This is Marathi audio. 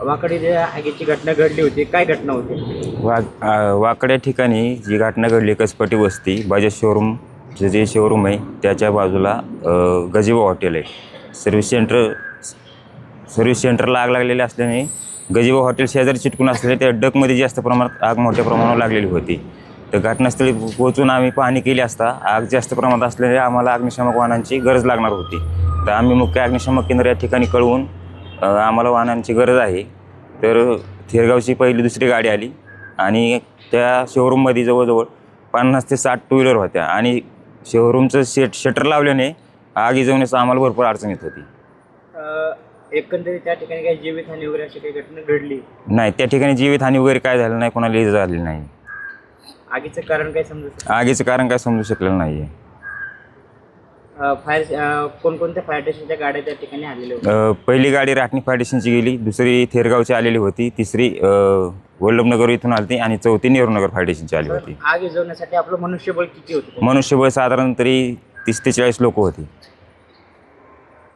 वाकडे जे आगीची घटना घडली होती काय घटना होती? वा आ, वाकड्या ठिकाणी जी घटना घडली कसपटी वस्ती बजाज शोरूम जे जे शोरूम आहे त्याच्या बाजूला अ, हॉटेल आहे. सर्व्हिस सेंटर सर्व्हिस सेंटरला आग लागलेली असल्याने गजिबो हॉटेल शेजारी चिटकून असलेले त्या डकमध्ये जास्त प्रमाणात आग मोठ्या प्रमाणावर लागलेली होती. तर घटनास्थळी पोहोचून आम्ही पाहणी केली असता आग जास्त प्रमाणात असल्याने आम्हाला अग्निशामक वाहनांची गरज लागणार होती. तर आम्ही मुख्य अग्निशामक केंद्र या ठिकाणी कळवून आम्हाला वाहनांची गरज आहे. तर थेरगावची पहिली दुसरी गाडी आली. आणि त्या शोरूममध्ये जवळजवळ पन्नास ते साठ टू व्हीलर होत्या. आणि शोरूमचं शेट शटर लावल्याने आग विझवण्यास आम्हाला भरपूर अडचण येत होती. एकंदरीत त्या ठिकाणी काही जीवितहानी वगैरे अशी काही घटना घडली? नाही त्या ठिकाणी जीवितहानी वगैरे काय झालं नाही कोणाला इजा झाली नाही. आगीचं कारण काय समजू आगीचं कारण काय समजू शकलेलं नाही आहे फायर कोणकोणत्या फायर स्टेशनच्या गाड्या त्या ठिकाणी आलेल्या होत्या? अ, पहिली गाडी राटणी फायडेशनची गेली दुसरी थेरगावची आलेली होती तिसरी अ, वल्लभनगर इथून आली आणि चौथी नेहरूनगर फायडेशनची आली होती. आग विझवण्यासाठी आपलं मनुष्यबळ किती होतं? मनुष्यबळ साधारण तरी तीस ते चाळीस लोक होती.